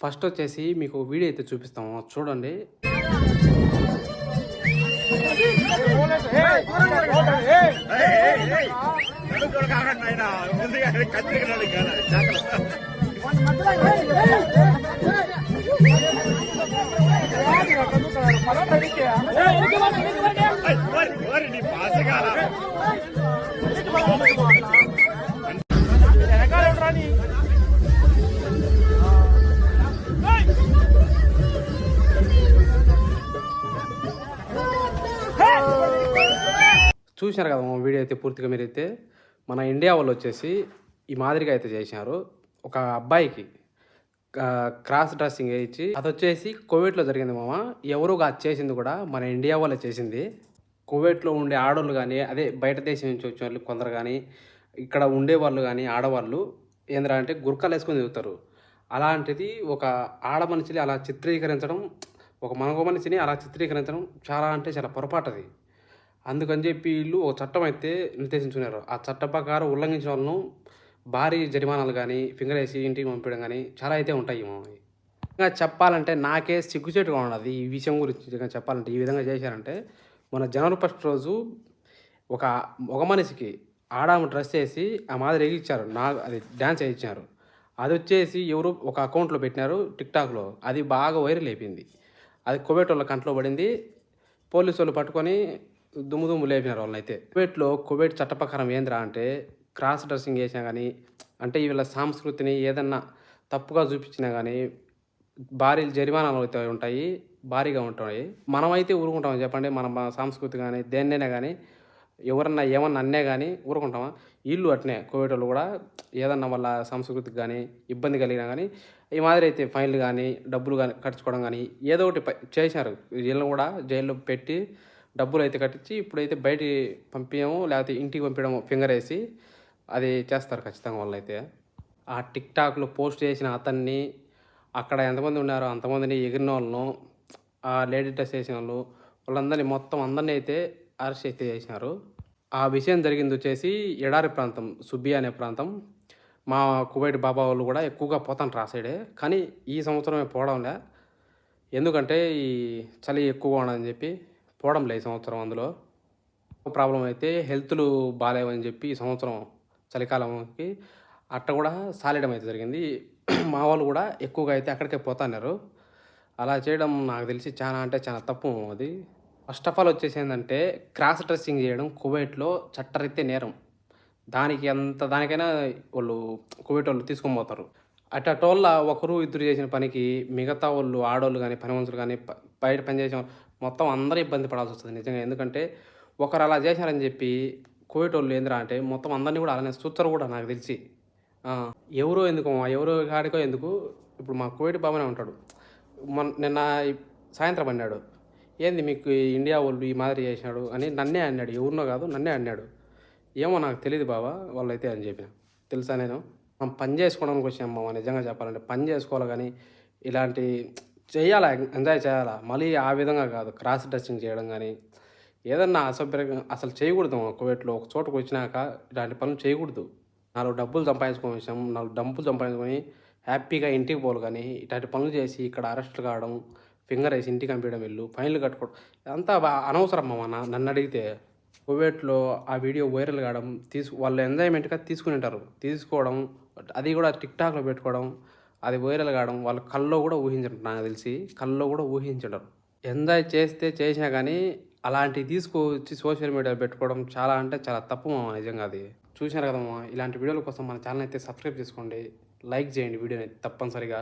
First వచ్చేసి మీకు video అయితే చూపిస్తాము చూడండి చూశారు కదా మా వీడియో అయితే పూర్తిగా మీరైతే. మన ఇండియా వాళ్ళు వచ్చేసి ఈ మాదిరిగా అయితే చేశారు ఒక అబ్బాయికి క్రాస్ డ్రెస్సింగ్ వేయించి అది వచ్చేసి కోవిడ్లో జరిగింది మామ. ఎవరు చేసింది కూడా మన ఇండియా వాళ్ళే చేసింది. కోవిడ్లో ఉండే ఆడవాళ్ళు కానీ అదే బయట దేశం నుంచి వచ్చిన వాళ్ళు కొందరు కానీ ఇక్కడ ఉండే వాళ్ళు కానీ ఆడవాళ్ళు ఏంద్రా అంటే గుర్కాలు వేసుకొని తిరుగుతారు. అలాంటిది ఒక ఆడ మనిషిని అలా చిత్రీకరించడం ఒక మగ మనిషిని అలా చిత్రీకరించడం చాలా అంటే చాలా పొరపాటు అది అందుకని చెప్పి వీళ్ళు ఒక చట్టం అయితే నిర్దేశించుకున్నారు. ఆ చట్ట ప్రకారం ఉల్లంఘించిన వాళ్ళను భారీ జరిమానాలు కానీ ఫింగర్ వేసి ఇంటికి పంపించడం కానీ చాలా అయితే ఉంటాయి మామూలు ఇంకా చెప్పాలంటే నాకే సిగ్గుచేటుగా ఉన్నది ఈ విషయం గురించి. ఇంకా చెప్పాలంటే ఈ విధంగా చేశారంటే మన జనవరి ఫస్ట్ రోజు ఒక ఒక మనిషికి ఆడామ డ్రెస్ వేసి ఆ మాదిరి ఎగిచ్చారు నా అది డ్యాన్స్ వేయించారు అది వచ్చేసి ఎవరు ఒక అకౌంట్లో పెట్టినారు టిక్టాక్లో. అది బాగా వైరల్ అయిపోయింది. అది కోవిడ్ వాళ్ళ కంట్లో పడింది. పోలీసు వాళ్ళు పట్టుకొని దుమ్ము దుమ్ము లేపినారు వాళ్ళని అయితే కువైట్లో కువైట్ చట్ట ప్రకారం అంటే క్రాస్ డ్రెస్సింగ్ చేసినా కానీ అంటే వీళ్ళ సంస్కృతిని ఏదన్నా తప్పుగా చూపించినా కానీ భారీ జరిమానాలు అయితే ఉంటాయి భారీగా ఉంటాయి. మనమైతే ఊరుకుంటాం చెప్పండి? మన మన సంస్కృతి కానీ దేన్నైనా కానీ ఎవరన్నా ఏమన్నా అన్నే కానీ ఊరుకుంటామా? వీళ్ళు అట్నే కోవిడ్ వాళ్ళు కూడా ఏదన్నా వాళ్ళ సంస్కృతికి కానీ ఇబ్బంది కలిగినా కానీ ఈ మాదిరి అయితే ఫైన్లు కానీ డబ్బులు కానీ ఖర్చుకోవడం కానీ ఏదో ఒకటి చేశారు వీళ్ళని కూడా జైల్లో పెట్టి డబ్బులు అయితే కట్టించి ఇప్పుడైతే బయట పంపించము లేకపోతే ఇంటికి పంపించడం ఫింగర్ వేసి అది చేస్తారు ఖచ్చితంగా వాళ్ళు అయితే ఆ టిక్ టాక్లో పోస్ట్ చేసిన అతన్ని అక్కడ ఎంతమంది ఉన్నారో అంతమందిని ఎగిరిన వాళ్ళను ఆ లేడీ డ్రెస్ వేసిన వాళ్ళు వాళ్ళందరినీ మొత్తం అందరినీ అయితే అరెస్ట్ అయితే చేసినారు ఆ విషయం జరిగింది వచ్చేసి ఎడారి ప్రాంతం సుబ్బి అనే ప్రాంతం. మా కువైట్ బాబా వాళ్ళు కూడా ఎక్కువగా పోతాను రా సైడే. కానీ ఈ సంవత్సరమే పోవడంలే ఎందుకంటే ఈ చలి ఎక్కువగా ఉండదని చెప్పి పోవడం లేదు ఈ సంవత్సరం అందులో. ప్రాబ్లం అయితే హెల్త్లు బాగాలేవని చెప్పి ఈ సంవత్సరం చలికాలంకి అట్ట కూడా సాలేయడం అయితే జరిగింది. మా వాళ్ళు కూడా ఎక్కువగా అయితే అక్కడికే పోతున్నారు అలా చేయడం నాకు తెలిసి చాలా అంటే చాలా తప్పు అది. ఫస్ట్ ఆఫ్ ఆల్ వచ్చేసి ఏంటంటే క్రాస్ డ్రెస్సింగ్ చేయడం కువైట్లో చట్టరీత్యా నేరం. దానికి ఎంత దానికైనా వాళ్ళు కువైట్ వాళ్ళు తీసుకొని పోతారు. అట్ట టోళ్ళ ఒకరు ఇద్దరు చేసిన పనికి మిగతా వాళ్ళు ఆడవాళ్ళు కానీ పని మనుషులు కానీ బయట పని మొత్తం అందరూ ఇబ్బంది పడాల్సి వస్తుంది నిజంగా. ఎందుకంటే ఒకరు అలా చేశారని చెప్పి కోవిడ్ వాళ్ళు ఏందిరా అంటే మొత్తం అందరినీ కూడా అలానే చూస్తారు కూడా నాకు తెలిసి. ఎవరో ఎందుకు ఎవరో కాడికో ఎందుకు ఇప్పుడు మా కోవిడ్ బాబానే ఉంటాడు. మొన్న నిన్న సాయంత్రం అన్నాడు ఏంది మీకు ఇండియా వాళ్ళు ఈ మాదిరి చేసినాడు అని నన్నే అన్నాడు ఎవరినో కాదు నన్నే అన్నాడు. ఏమో నాకు తెలియదు బాబా వాళ్ళైతే అని చెప్పిన. తెలుసా నేను? మనం పని చేసుకోవడానికి వచ్చాం మామ నిజంగా చెప్పాలంటే పని చేసుకోవాలి కానీ ఇలాంటి చేయాలా? ఎంజాయ్ చేయాలా? మళ్ళీ ఆ విధంగా కాదు. క్రాస్ డ్రెస్సింగ్ చేయడం కానీ ఏదన్నా అసభ్యంగా అసలు చేయకూడదు మా కువైట్లో. ఒక చోటకు వచ్చినాక ఇలాంటి పనులు చేయకూడదు. నాలుగు డబ్బులు సంపాదించుకొని విషయం నాలుగు డబ్బులు సంపాదించుకొని హ్యాపీగా ఇంటికి పోలు కానీ ఇట్లాంటి పనులు చేసి ఇక్కడ అరెస్ట్ కావడం ఫింగర్ వేసి ఇంటికి పంపించడం వెళ్ళు ఫైన్లు కట్టుకోవడం ఇదంతా అనవసరం మామ నన్ను అడిగితే కువైట్లో ఆ వీడియో వైరల్ కావడం తీసు వాళ్ళు ఎంజాయ్మెంట్గా తీసుకుని ఉంటారు. తీసుకోవడం అది కూడా టిక్ టాక్లో పెట్టుకోవడం అది వైరల్ కావడం వాళ్ళ కల్లో కూడా ఊహించడం నాకు తెలిసి. కల్లో కూడా ఊహించడం ఎంజాయ్ చేస్తే చేసినా కానీ అలాంటివి తీసుకొచ్చి సోషల్ మీడియాలో పెట్టుకోవడం చాలా అంటే చాలా తప్పు మామ నిజంగా అది. చూసినారు కదమ్మా ఇలాంటి వీడియోల కోసం మన ఛానల్ అయితే సబ్స్క్రైబ్ చేసుకోండి. లైక్ చేయండి వీడియోని తప్పనిసరిగా.